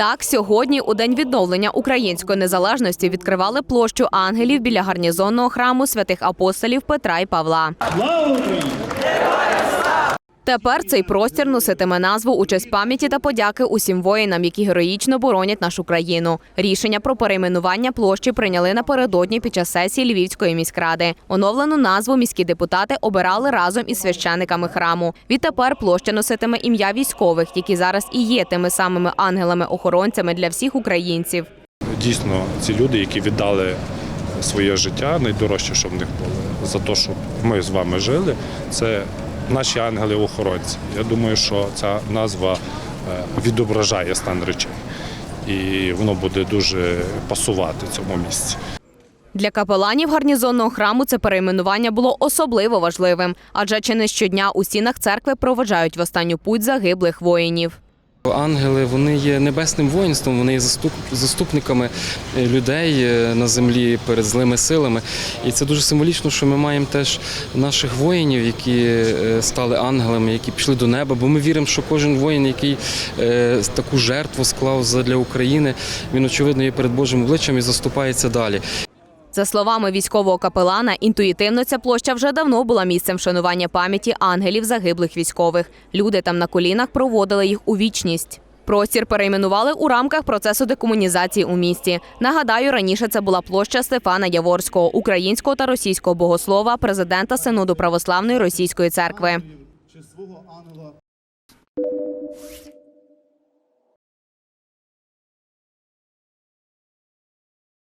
Так, сьогодні, у день відновлення української незалежності, відкривали площу ангелів біля гарнізонного храму святих апостолів Петра і Павла. Слава Україні! Тепер цей простір носитиме назву у честь пам'яті та подяки усім воїнам, які героїчно боронять нашу країну. Рішення про перейменування площі прийняли напередодні під час сесії Львівської міськради. Оновлену назву міські депутати обирали разом із священиками храму. Відтепер площа носитиме ім'я військових, які зараз і є тими самими ангелами-охоронцями для всіх українців. Дійсно, ці люди, які віддали своє життя, найдорожче, що в них було, за те, щоб ми з вами жили, це наші ангели-охоронці. Я думаю, що ця назва е, відображає стан речей. І воно буде дуже пасувати цьому місці. Для капеланів гарнізонного храму це перейменування було особливо важливим, адже чи не щодня у стінах церкви проведжають в останню путь загиблих воїнів. Ангели вони є небесним воїнством, вони є заступниками е, людей е, на землі перед злими силами. І це дуже символічно, що ми маємо теж наших воїнів, які е, стали ангелами, які пішли до неба. Бо ми віримо, що кожен воїн, який таку жертву склав для України, він очевидно є перед Божим обличчям і заступається далі. За словами військового капелана, інтуїтивно ця площа вже давно була місцем вшанування пам'яті ангелів загиблих військових. Люди там на колінах проводили їх у вічність. Простір перейменували у рамках процесу декомунізації у місті. Нагадаю, раніше це була площа Стефана Яворського, українського та російського богослова, президента Синоду Православної Російської церкви.